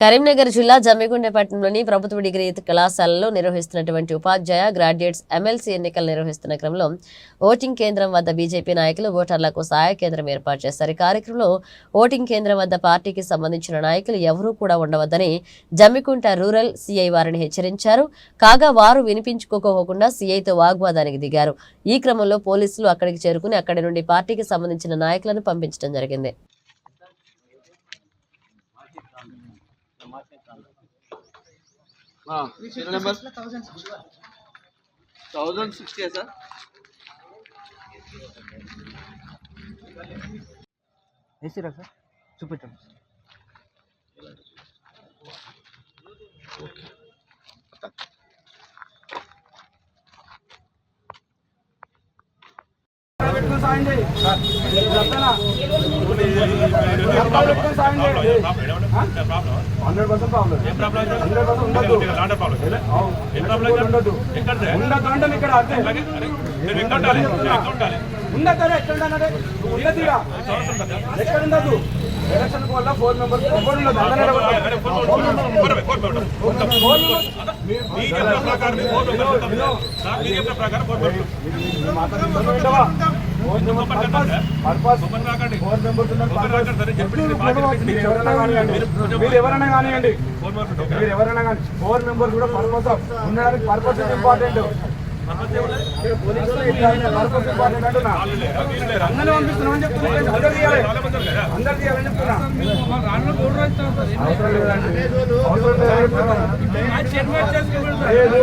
కరీంనగర్ జిల్లా జమ్మిగుండెపట్నంలోని ప్రభుత్వ డిగ్రీ కళాశాలలో నిర్వహిస్తున్నటువంటి ఉపాధ్యాయ గ్రాడ్యుయేట్స్ ఎమ్మెల్సీ ఎన్నికలు నిర్వహిస్తున్న క్రమంలో ఓటింగ్ కేంద్రం వద్ద బీజేపీ నాయకులు ఓటర్లకు సహాయ కేంద్రం ఏర్పాటు చేశారు. ఈ కార్యక్రమంలో ఓటింగ్ కేంద్రం వద్ద పార్టీకి సంబంధించిన నాయకులు ఎవరూ కూడా ఉండవద్దని జమ్మికుంట రూరల్ సీఐ వారిని హెచ్చరించారు. కాగా వారు వినిపించుకోకపోకుండా సీఐతో వాగ్వాదానికి దిగారు. ఈ క్రమంలో పోలీసులు అక్కడికి చేరుకుని అక్కడి నుండి పార్టీకి సంబంధించిన నాయకులను పంపించడం జరిగింది. నెంబర్ థౌజండ్ సిక్స్టీ సార్ వేసిరా సార్ చూపించండి hundred percent problem hundred percent ఉండదు ఉండదు అంటే ఇక్కడ అంతే ఉండదు ఎక్కడ ఉండదు. ఎక్కడ ఉండదు ఎలక్షన్ వల్ల ఫోర్ మెంబర్స్ ఎవరు ఉండదు మెంబర్స్ మీరు ఎవరైనా కానివ్వండి మీరు ఎవరైనా కానీ ఫోర్ మెంబర్స్ కూడా పర్పస్ ఉండడానికి పర్పస్ ఇంపార్టెంట్ పర్పస్ ఇంపార్టెంట్ అంటున్నా. అందరూ పంపిస్తున్నామని చెప్తున్నా. అందరు తీయాలి. అందరు తీయాలని చెప్తున్నా. అవసరం లేదండి అవసరం లేదు.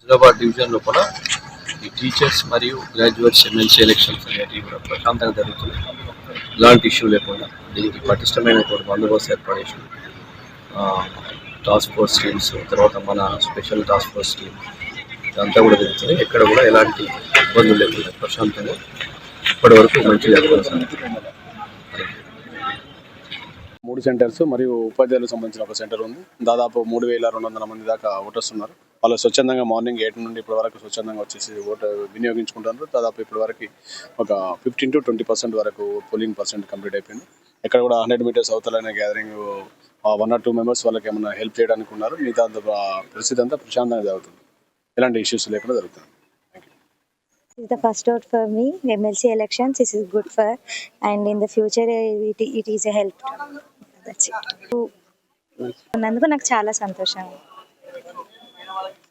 హైదరాబాద్ డివిజన్ లోపల ఈ టీచర్స్ మరియు గ్రాడ్యుయేట్స్ ఎమ్మెల్సీ ఎలక్షన్స్ అనేటివి కూడా ప్రశాంతంగా జరుగుతున్నాయి ఇలాంటి ఇష్యూ లేకుండా దీనికి పటిష్టమైన బందోబస్తు ఏర్పాటు చేసి టాస్క్ ఫోర్స్ టీమ్స్ తర్వాత మన స్పెషల్ టాస్క్ ఫోర్స్ టీమ్ ఇదంతా కూడా జరుగుతుంది. ఎక్కడ కూడా ఎలాంటి ఇబ్బందులు లేకుండా ప్రశాంతంగా ఇప్పటి వరకు మంచిగా జరుగుతుంది. మూడు సెంటర్స్ మరియు ఉపాధ్యాయులకు సంబంధించిన ఒక సెంటర్ ఉంది. దాదాపు మూడు వేల రెండు వందల మంది దాకా ఓటర్స్ ఉన్నారు వాళ్ళు స్వచ్ఛందంగా మార్నింగ్ ఎయిట్ నుండి ఇప్పటి వరకు స్వచ్ఛందంగా వచ్చేసి ఓటు వినియోగించుకుంటున్నారు. దాదాపు ఇప్పటి వరకు ఒక ఫిఫ్టీన్ టు ట్వంటీ పర్సెంట్ వరకు పోలింగ్ పర్సెంట్ కంప్లీట్ అయిపోయింది. ఎక్కడ కూడా hundred metres అవతలైన gathering one or two members వాళ్ళకి ఏమైనా హెల్ప్ చేయడానికి ఉన్నారు. మిగతా పరిస్థితి అంతా ప్రశాంతంగా జరుగుతుంది. ఎలాంటి ఇష్యూస్ లేకుండా జరుగుతుంది. Is the first out for me MLC elections is is good for and in the future it is a help నందుకు నాకు చాలా సంతోషం.